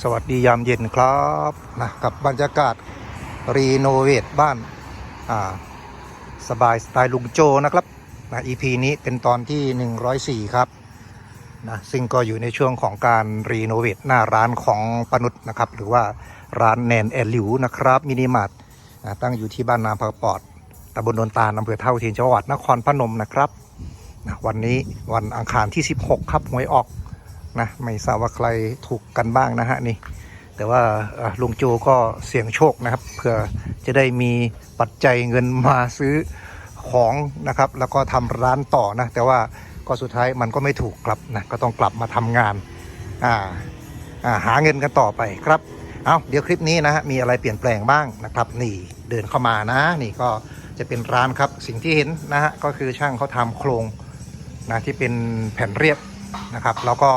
สวัสดียามเย็นครับนะกับบรรยากาศรีโนเวทบ้านอ่าสบายสไตล์ลุงโจนะครับนะ EP นี้เป็นตอนที่ 104 ครับนะซึ่งก็อยู่ในช่วงของการรีโนเวทหน้าร้านของปนุษนะครับ หรือว่าร้านแนนแอนหลิวนะครับ มินิมาร์ทนะตั้งอยู่ที่บ้านนาพระปอดตำบลโนนตาลอำเภอเท่าเทียนจังหวัดนครพนมนะครับนะวันนี้วันอังคารที่ 16 ครับหวยออก นะไม่ทราบว่าใครถูกกันบ้างนะฮะนี่ แต่ว่าลุงโจก็เสี่ยงโชคนะครับเพื่อจะได้มีปัจจัยเงินมาซื้อของนะครับ แล้วก็ทำร้านต่อนะ แต่ว่าก็สุดท้ายมันก็ไม่ถูกกลับนะก็ต้องกลับมาทำงานอ่าหาเงินกันต่อไปครับเอาเดี๋ยวคลิปนี้นะฮะมีอะไรเปลี่ยนแปลงบ้างนะครับ นี่เดินเข้ามานะ นี่ก็จะเป็นร้านครับสิ่งที่เห็นนะฮะก็คือช่างเขาทำโครงนะที่เป็นแผ่นเรียบ นะครับ แล้วก็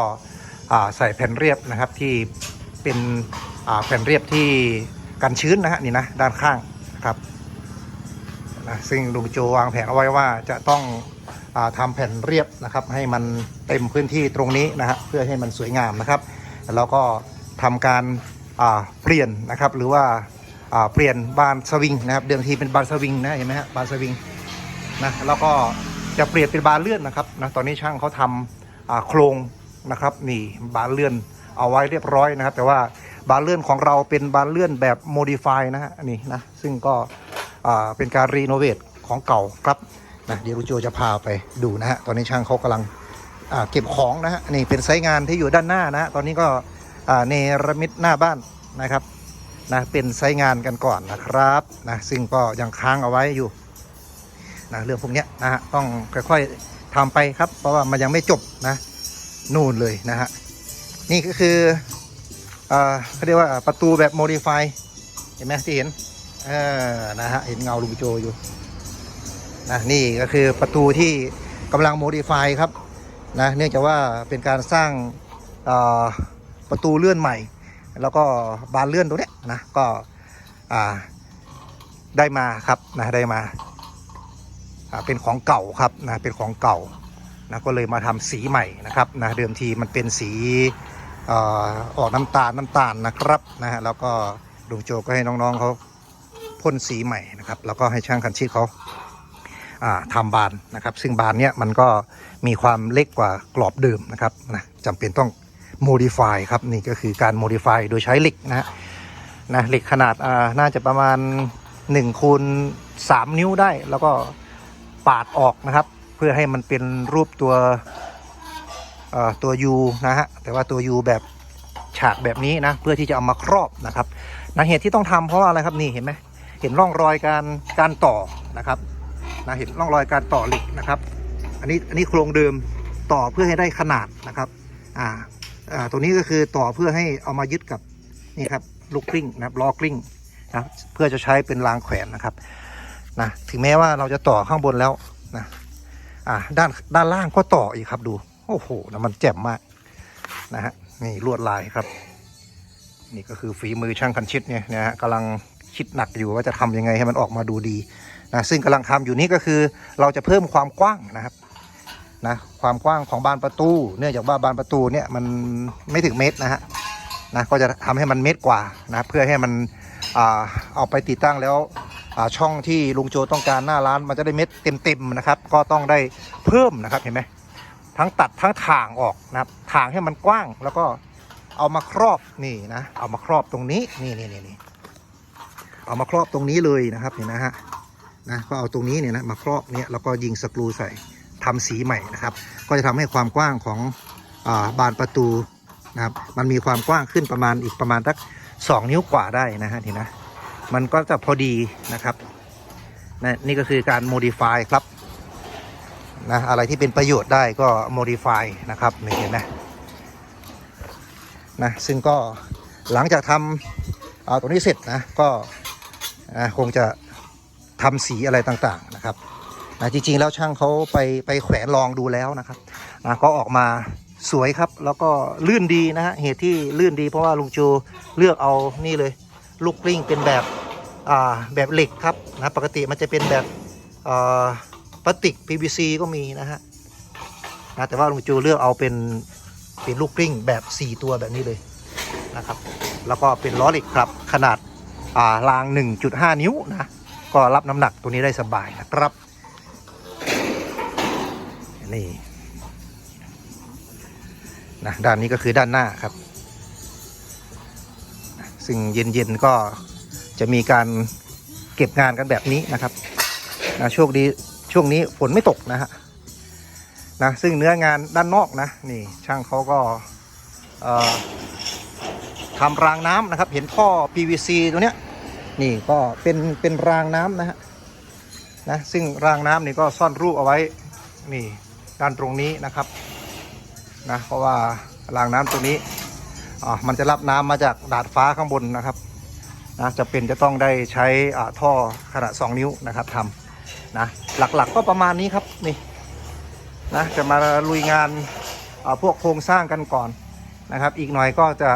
ใส่แผ่นเรียบนะครับที่เป็นแผ่นเรียบที่กันชื้นนะฮะนี่นะด้านข้างนะครับนะซึ่งลุงโจวางแผนเอาไว้ว่าจะต้องอาทำแผ่นเรียบนะครับ ให้มันเต็มพื้นที่ตรงนี้นะฮะเพื่อให้มันสวยงามนะครับ แล้วก็ทำการเปลี่ยนนะครับ หรือว่าเปลี่ยนบานสวิงนะครับ เดิมทีเป็นบานสวิงนะเห็นไหมฮะบานสวิงนะแล้วก็จะเปลี่ยนเป็นบานเลื่อนนะครับนะตอนนี้ช่างเขาทำอ่า โครงนะครับนี่บานเลื่อนเอาไว้เรียบร้อยนะครับ แต่ว่าบานเลื่อนของเราเป็นบานเลื่อนแบบโมดิฟายนะฮะนี่นะซึ่งก็เป็นการรีโนเวทของเก่าครับนะเดี๋ยวลุงโจจะพาไปดูนะฮะตอนนี้ช่างเขากำลังเก็บของนะฮะนี่เป็นไซต์งานที่อยู่ด้านหน้านะฮะตอนนี้ก็เนรมิตหน้าบ้านนะครับนะเป็นไซต์งานกันก่อนนะครับนะซึ่งก็ยังค้างเอาไว้อยู่นะเรื่องพวกนี้นะฮะต้องค่อยๆ ทำไปครับ เพราะว่ามันยังไม่จบนะนู่นเลยนะฮะนี่ก็คืออ่าเขาเรียกว่าประตูแบบโมดิฟายเห็นไหมที่เห็นเออนะฮะเห็นเงาลุงโจอยู่นะนี่ก็คือประตูที่กำลังโมดิฟายครับนะเนื่องจากว่าเป็นการสร้างาประตูเลื่อนใหม่ แล้วก็บานเลื่อนตรงเนี้ยนะก็ได้มาครับนะได้มา เป็นของเก่าครับนะเป็นของเก่านะก็เลยมาทำสีใหม่นะครับนะเดิมทีมันเป็นสีอ่อกน้ำตาลน้ำตาลนะครับนะฮะแล้วก็ลุงโจก็ให้น้องๆเขาพ่นสีใหม่นะครับ แล้วก็ให้ช่างคันชิดเขาอ่าทำบานนะครับ ซึ่งบานเนี้ยมันก็มีความเล็กกว่ากรอบเดิมนะครับนะจำเป็นต้อง modify ครับนี่ก็คือการ modify โดยใช้เหล็กนะนะเหล็กขนาดอ่าน่าจะประมาณ1คูณ3นิ้วได้แล้วก็ ปาดออกนะครับ เพื่อให้มันเป็นรูปตัวตัว U นะฮะแต่ว่าตัว U แบบฉากแบบนี้นะเพื่อที่จะเอามาครอบนะครับนะเหตุที่ต้องทำเพราะอะไรครับนี่เห็นไหมเห็นร่องรอยการการต่อนะครับนะเห็นร่องรอยการต่อเหล็กนะครับ อันนี้อันนี้โครงเดิมต่อเพื่อให้ได้ขนาดนะครับอ่าอ่าตัวนี้ก็คือต่อเพื่อให้เอามายึดกับนี่ครับลูกกลิ้งนะครับล้อกลิ้งนะเพื่อจะใช้เป็นรางแขวนนะครับ นะถึงแม้ว่าเราจะต่อข้างบนแล้วนะอ่าด้านด้านล่างก็ต่ออีกครับดู โอ้โหนะมันแจ่มมากนะฮะนี่ลวดลายครับ นี่ก็คือฝีมือช่างคันชิดเนี่ยนะฮะกำลังคิดหนักอยู่ว่าจะทำยังไงให้มันออกมาดูดีนะซึ่งกำลังทำอยู่นี่ก็คือเราจะเพิ่มความกว้างนะครับนะความกว้างของบานประตู เนื่องจากว่าบานประตูเนี่ยมันไม่ถึงเมตรนะฮะนะก็จะทำให้มันเมตรกว่านะเพื่อให้มันอ่าเอาไปติดตั้งแล้ว ช่องที่ลุงโจต้องการหน้าร้านมันจะได้เม็ดเต็มๆนะครับ ก็ต้องได้เพิ่มนะครับเห็นไหมทั้งตัดทั้งถ่างออกนะครับถ่างให้มันกว้างแล้วก็เอามาครอบนี่นะ เอามาครอบตรงนี้นี่นี่นี่นี่เอามาครอบตรงนี้เลยนะครับเห็นนะฮะนะก็เอาตรงนี้เนี่ยนะมาครอบเนี่ยแล้วก็ยิงสกรูใส่ทำสีใหม่นะครับ ก็จะทำให้ความกว้างของอาบานประตูนะครับมันมีความกว้างขึ้นประมาณอีกประมาณสักสองนิ้วกว่าได้นะฮะเห็นนะ มันก็จะพอดีนะครับนะนี่ก็คือการ modify ครับนะอะไรที่เป็นประโยชน์ได้ก็ modify นะครับเห็นไหมนะซึ่งก็หลังจากทำเอาตรงนี้เสร็จนะก็นะคงจะทำสีอะไรต่างๆนะครับนะจริงๆแล้วช่างเขาไปไปแขวนลองดูแล้วนะครับนะก็ออกมาสวยครับแล้วก็ลื่นดีนะฮะเหตุที่ลื่นดีเพราะว่าลุงจูเลือกเอานี่เลย ลูกกลิ้งเป็นแบบแบบเหล็กครับนะปกติมันจะเป็นแบบพลาสติก PVC ก็มีนะฮะนะแต่ว่าลุงจูเลือกเอาเป็นเป็นลูกกลิ้งแบบ 4 ตัวแบบนี้เลยนะครับ แล้วก็เป็นล้อเหล็กครับขนาดอ่าราง 1.5 นิ้วนะก็รับน้ำหนักตัวนี้ได้สบายนะครับนี่นะด้านนี้ก็คือด้านหน้าครับ ซึ่งเย็นๆก็จะมีการเก็บงานกันแบบนี้นะครับนะช่วงดีช่วงนี้ฝนไม่ตกนะฮะนะซึ่งเนื้องานด้านนอกนะนี่ช่างเขาก็ทำรางน้ำนะครับ เห็นท่อ PVC ตัวเนี้ยนี่ก็เป็นเป็นรางน้ำนะฮะนะซึ่งรางน้ำนี่ก็ซ่อนรูปเอาไว้นี่ด้านตรงนี้นะครับนะเพราะว่ารางน้ำตรงนี้ อ่ามันจะรับน้ำมาจากดาดฟ้าข้างบนนะครับนะจะเป็นจะต้องได้ใช้อ่าท่อขนาด 2 นิ้วนะครับทำนะหลักๆก็ประมาณนี้ครับนี่นะจะมาลุยงานอ่าพวกโครงสร้างกันก่อนนะครับ อีกหน่อยก็จะ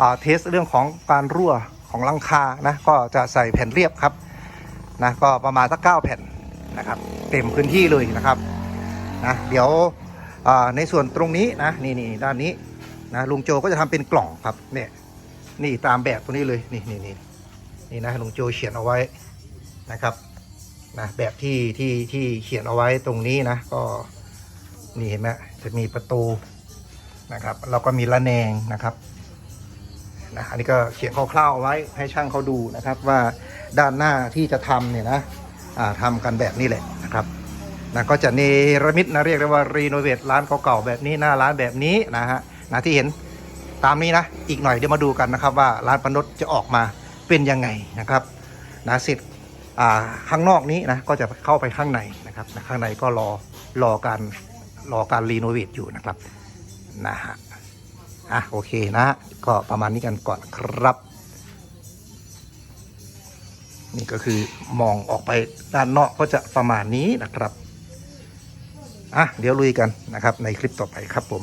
อ่าเทสเรื่องของการรั่วของลังคานะก็จะใส่แผ่นเรียบครับนะก็ประมาณสักเก้าแผ่นนะครับเต็มพื้นที่เลยนะครับนะเดี๋ยวอ่าในส่วนตรงนี้นะนี่นี่ด้านนี้ นะลุงโจก็จะทำเป็นกล่องครับเนี่ยนี่ตามแบบตัวนี้เลยนี่นี่นี่นี่นะลุงโจเขียนเอาไว้นะครับนะแบบที่ที่ที่เขียนเอาไว้ตรงนี้นะก็นี่เห็นไหมจะมีประตูนะครับแล้วก็มีระแนงนะครับนะอันนี้ก็เขียนคร่าวๆเอาไว้ให้ช่างเขาดูนะครับ ว่าด้านหน้าที่จะทำเนี่ยนะอ่าทำกันแบบนี้แหละนะครับนะก็จะเนรมิตนะเรียกได้ว่ารีโนเวทร้านเก่าๆแบบนี้หน้าร้านแบบนี้นะฮะ นะที่เห็นตามนี้นะ อีกหน่อยเดี๋ยวมาดูกันนะครับ ว่าร้านปนดจะออกมาเป็นยังไงนะครับนะเสร็จข้างนอกนี้นะก็จะเข้าไปข้างในนะครับนะข้างในก็รอรอการรอการรีโนเวทอยู่นะครับนะฮะอะโอเคนะก็ประมาณนี้กันก่อนครับ นี่ก็คือมองออกไปด้านนอกก็จะประมาณนี้นะครับอะเดี๋ยวลุยกันนะครับในคลิปต่อไปครับผม